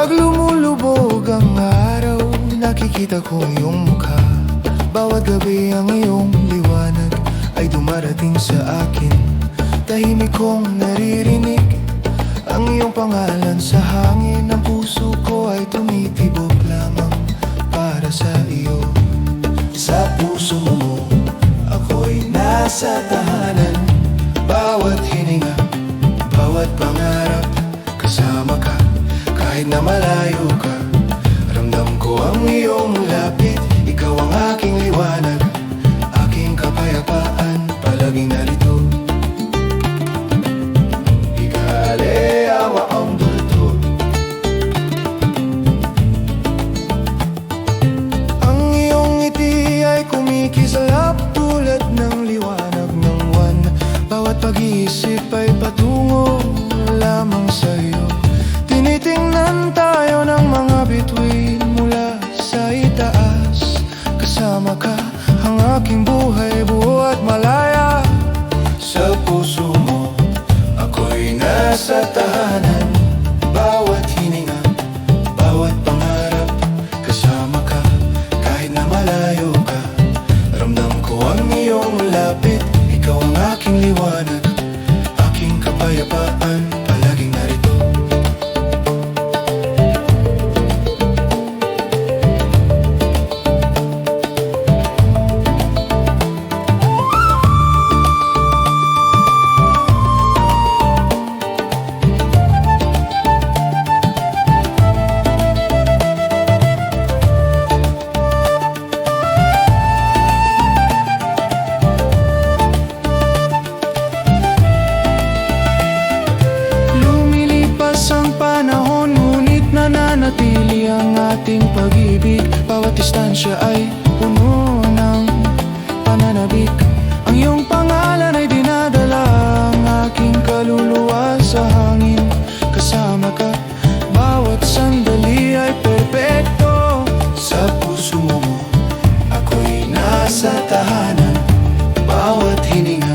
Pag lumulubog ang araw Nakikita ko iyong mukha. Bawat gabi ang iyong liwanag Ay dumarating sa akin. Tahimik kong naririnig Ang iyong pangalan sa hangin. Ang puso ko ay tumitibok lamang Para sa iyo. Sa puso mo Ako'y nasa tahanan. Bawat Kahit na malayo ka Ramdam ko ang iyong lapit. Ikaw ang aking liwanag Aking kapayapaan Palaging narito Ikaleawa ang bulto. Ang iyong ngiti ay kumikislap Tulad ng liwanag ng buwan. Bawat pag-iisip ay patungo lamang sa'yo nasa tahanan. Bawat hininga, bawat pangarap Kasama ka kahit na malayo ka. Ramdam ko ang iyong lapit Ikaw ang aking liwanag Aking kapayapaan ating pag-ibig. Bawat distansya ay puno ng pananabik. Ang iyong pangalan ay dinadala Ang aking kaluluwa sa hangin. Kasama ka, bawat sandali ay perpekto Sa puso mo, ako'y nasa tahanan Bawat hininga